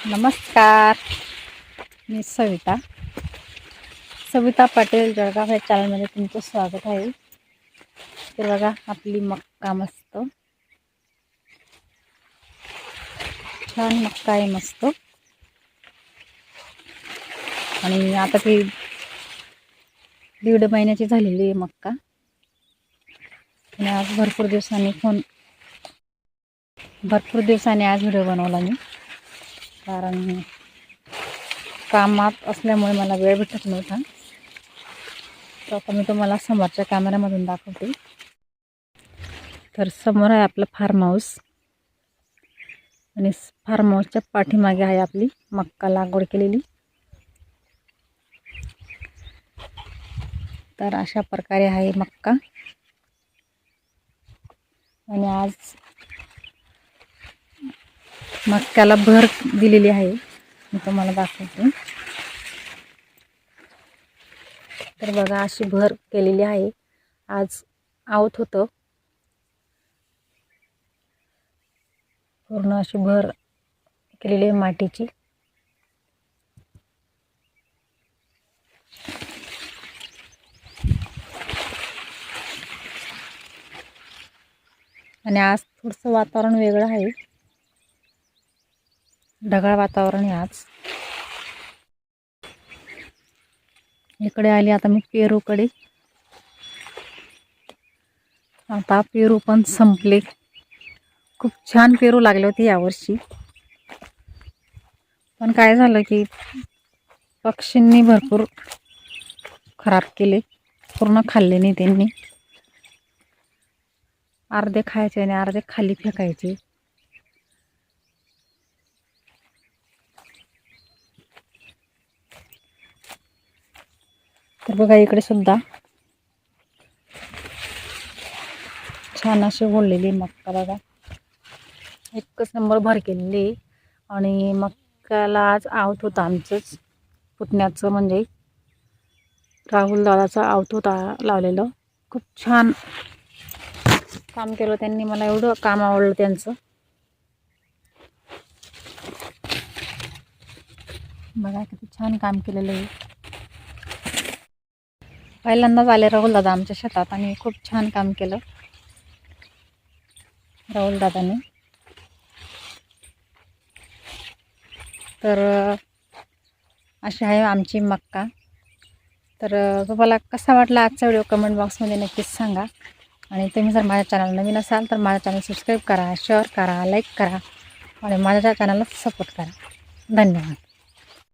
नमस्कार. मी सविता. सविता पाटील जळगाव या चॅनलमध्ये तुमचं स्वागत आहे. तर बघा आपली मक्का मस्त. छान मक्का आहे मस्त. आणि आता ती दीड महिन्याची झालेली आहे मक्का. आणि आज भरपूर दिवसांनी फोन भरपूर दिवसांनी आज व्हिडिओ बनवला मी. कारण कामात असल्यामुळे मला वेळ भेटत नव्हता. तर आता मी तुम्हाला समोरच्या कॅमेऱ्यामधून दाखवते. तर समोर आहे आपलं फार्म हाऊस आणि फार्म हाऊसच्या पाठीमागे आहे आपली मक्का लागवड केलेली. तर अशा प्रकारे आहे मक्का. आणि आज मक्याला भर दिलेली आहे. मी तुम्हाला दाखवते. तर बघा अशी भर केलेली आहे. आज आवत होतं. पूर्ण अशी भर केलेली आहे मातीची. आणि आज थोडंसं वातावरण वेगळं आहे. ढगाळ वातावरण आहे आज. इकडे आली आता मी पेरूकडे. आता पेरू पण संपले. खूप छान पेरू लागले होते यावर्षी. पण काय झालं की पक्षींनी भरपूर खराब केले. पूर्ण खाल्ले नाही त्यांनी. अर्धे खायचे आणि अर्धे खाली फेकायचे. तर बघा इकडे सुद्धा. छान अशी ओढलेली मक्का बघा. एकच नंबर भर केलेली आहे. आणि मक्याला आज आवत होता आमचंच. पुतण्याचं म्हणजे राहुल दादाचा आवत होता लावलेलं. खूप छान काम केलं त्यांनी. मला एवढं काम आवडलं त्यांचं. बघा किती छान काम केलेलं आहे. पहिल्यांदाच आले राहुल दादा आमच्या शेतात आणि खूप छान काम केलं. राहुल दादाने. तर अशी आहे आमची मक्का. तर तुम्हाला कसा वाटला आजचा व्हिडिओ कमेंट बॉक्समध्ये नक्कीच सांगा. आणि तुम्ही जर माझ्या चॅनल नवीन असाल तर माझ्या चॅनल सबस्क्राईब करा शेअर करा लाईक करा आणि माझ्या चॅनलला सपोर्ट करा. धन्यवाद.